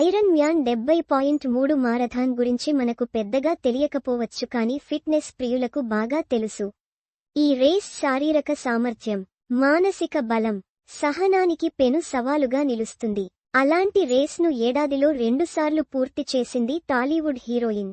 Iron man డెబ్బై point మూడు marathon గురించి మనకు పెద్దగా తెలియకపోవచ్చు కానీ ఫిట్నెస్ ప్రియులకు బాగా తెలుసు. ఈ రేస్ శారీరక సామర్థ్యం మానసిక బలం సహనానికి పెను సవాలుగా నిలుస్తుంది. అలాంటి రేస్ను ఏడాదిలో రెండుసార్లు పూర్తి చేసింది టాలీవుడ్ హీరోయిన్.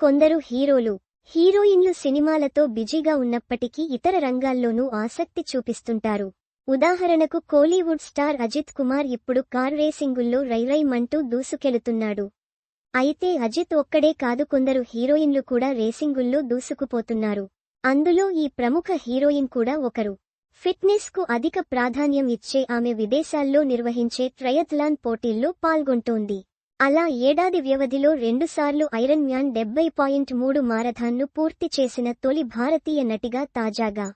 కొందరు హీరోలు హీరోయిన్లు సినిమాలతో బిజీగా ఉన్నప్పటికీ ఇతర రంగాల్లోనూ ఆసక్తి చూపిస్తుంటారు. ఉదాహరణకు కోలీవుడ్ స్టార్ అజిత్ కుమార్ ఇప్పుడు కార్ రేసింగుల్లో రైరైమంటూ దూసుకెళుతున్నాడు. అయితే అజిత్ ఒక్కడే కాదు కొందరు హీరోయిన్లు కూడా రేసింగుల్లో దూసుకుపోతున్నారు. అందులో ఈ ప్రముఖ హీరోయిన్ కూడా ఒకరు. ఫిట్నెస్కు అధిక ప్రాధాన్యం ఇచ్చే ఆమె విదేశాల్లో నిర్వహించే ట్రయథ్లాన్ పోటీల్లో పాల్గొంటోంది. అలా ఏడాది వ్యవధిలో రెండుసార్లు ఐరన్ మ్యాన్ డెబ్బై పాయింట్ మూడు మారథాన్ను పూర్తి చేసిన తొలి భారతీయ నటిగా తాజాగా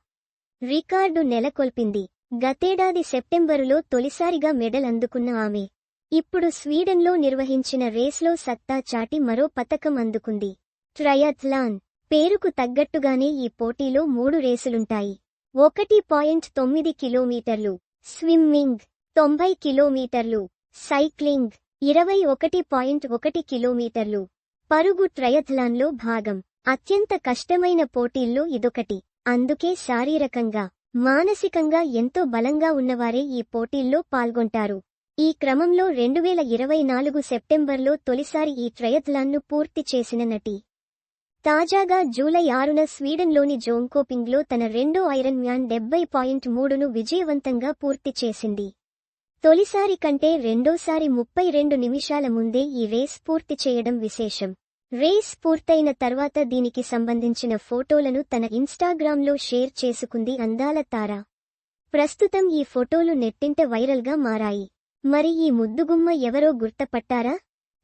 రికార్డు నెలకొల్పింది. గతేడాది సెప్టెంబరులో తొలిసారిగా మెడల్ అందుకున్న ఆమె. ఇప్పుడు స్వీడన్లో నిర్వహించిన రేస్లో సత్తా చాటి మరో పతకం అందుకుంది. ట్రయథ్లాన్. పేరుకు తగ్గట్టుగానే ఈ పోటీలో మూడు రేసులుంటాయి. ఒకటి పాయింట్ తొమ్మిది కిలోమీటర్లు. స్విమ్మింగ్. తొంభై కిలోమీటర్లు. సైక్లింగ్. ఇరవై ఒకటి పాయింట్ ఒకటి కిలోమీటర్లు. పరుగు ట్రయథ్లాన్లో భాగం. అత్యంత కష్టమైన పోటీల్లో ఇదొకటి. అందుకే శారీరకంగా. మానసికంగా ఎంతో బలంగా ఉన్నవారే ఈ పోటీల్లో పాల్గొంటారు. ఈ క్రమంలో రెండువేల ఇరవై నాలుగు సెప్టెంబర్లో తొలిసారి ఈ ట్రయథ్లాన్ను పూర్తి చేసిన నటి. తాజాగా జూలై ఆరున స్వీడన్లోని జోంకోపింగ్లో తన రెండో ఐరన్ మ్యాన్ డెబ్బై పాయింట్ మూడును విజయవంతంగా పూర్తి చేసింది. తొలిసారి కంటే రెండోసారి ముప్పై రెండు నిమిషాల ముందే ఈ రేస్ పూర్తి చేయడం విశేషం. రేస్ పూర్తయిన తర్వాత దీనికి సంబంధించిన ఫోటోలను తన ఇన్స్టాగ్రామ్లో షేర్ చేసుకుంది అందాల తార. ప్రస్తుతం ఈ ఫోటోలు నెట్టింట వైరల్గా మారాయి. మరి ఈ ముద్దుగుమ్మ ఎవరో గుర్తపట్టారా?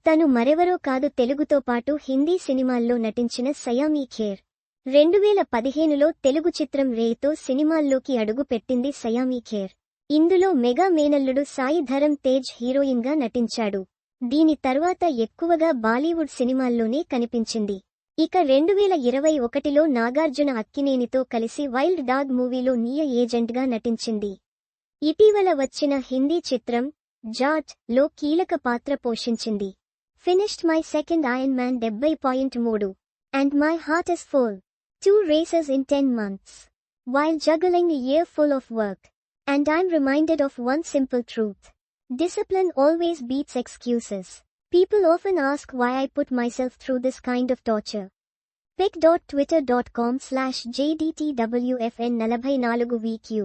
తను మరెవరో కాదు తెలుగుతో పాటు హిందీ సినిమాల్లో నటించిన సయామీ ఖేర్. రెండువేల పదిహేనులో తెలుగు చిత్రం రేతో సినిమాల్లోకి అడుగుపెట్టింది సయామీ ఖేర్. ఇందులో మెగా మేనల్లుడు సాయి ధరం తేజ్ హీరోయిన్గా నటించాడు. దీని తర్వాత ఎక్కువగా బాలీవుడ్ సినిమాల్లోనే కనిపించింది. ఇక రెండువేల ఇరవై ఒకటిలో నాగార్జున అక్కినేనితో కలిసి వైల్డ్ డాగ్ మూవీలో నియ ఏజెంట్గా నటించింది. ఇటీవల వచ్చిన హిందీ చిత్రం జాట్లో కీలక పాత్ర పోషించింది. Finished my second iron man డెబ్బై పాయింట్ మూడు and my heart is full. Two races in ten months. While juggling year full of work and I'm reminded of one simple truth. Discipline always beats excuses. People often ask why I put myself through this kind of torture. pic.twitter.com slash jdtwfn నలభై నాలుగు వీక్యూ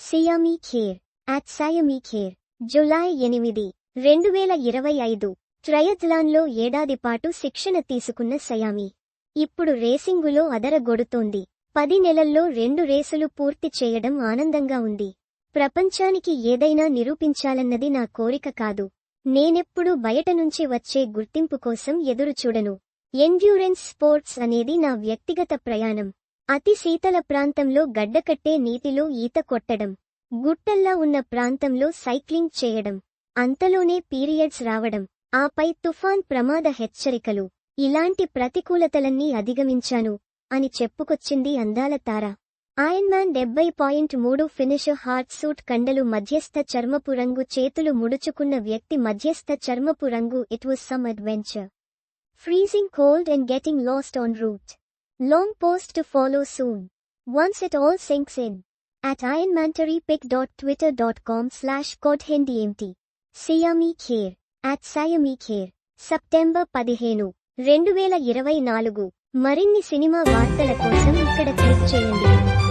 Saiyami Kher at Saiyami Kher July ఎనిమిది రెండు వేల ఇరవై ఐదు ట్రయథ్లాన్లో ఏడాది పాటు శిక్షణ తీసుకున్న సయామి ఇప్పుడు రేసింగులో అదరగొడుతోంది పది నెలల్లో రెండు రేసులు పూర్తి చేయడం ఆనందంగా ఉంది ప్రపంచానికి ఏదైనా నిరూపించాలన్నది నా కోరిక కాదు. నేనెప్పుడూ బయట నుంచి వచ్చే గుర్తింపు కోసం ఎదురుచూడను ఎండ్యూరెన్స్ స్పోర్ట్స్ అనేది నా వ్యక్తిగత ప్రయాణం. అతి శీతల ప్రాంతంలో గడ్డకట్టే నీటిలో ఈత కొట్టడం. గుట్టల్లా ఉన్న ప్రాంతంలో సైక్లింగ్ చేయడం. అంతలోనే పీరియడ్స్ రావడం. ఆపై తుఫాన్ ప్రమాద హెచ్చరికలు. ఇలాంటి ప్రతికూలతలన్నీ అధిగమించాను. అని చెప్పుకొచ్చింది అందాల తార. మ్యాన్ డెబ్బై పాయింట్ మూడు ఫినిష్ హార్ట్ సూట్ కండలు మధ్యస్థ చర్మపు రంగు చేతులు ముడుచుకున్న వ్యక్తి మధ్యస్థ చర్మపు రంగు. It was some adventure freezing cold and getting lost on route long post to follow soon once it all sinks in at iron మంటారీ pic dot twitter dot com slash ironmantarypic.twitter.com హెండి ఏంటి సియామీ ఖేర్ అట్ సయమీ ఖేర్ సెప్టెంబర్ పదిహేను రెండు వేల ఇరవై నాలుగు. మరిన్ని cinema వార్తల కోసం ఇక్కడ క్లిక్ చేయండి.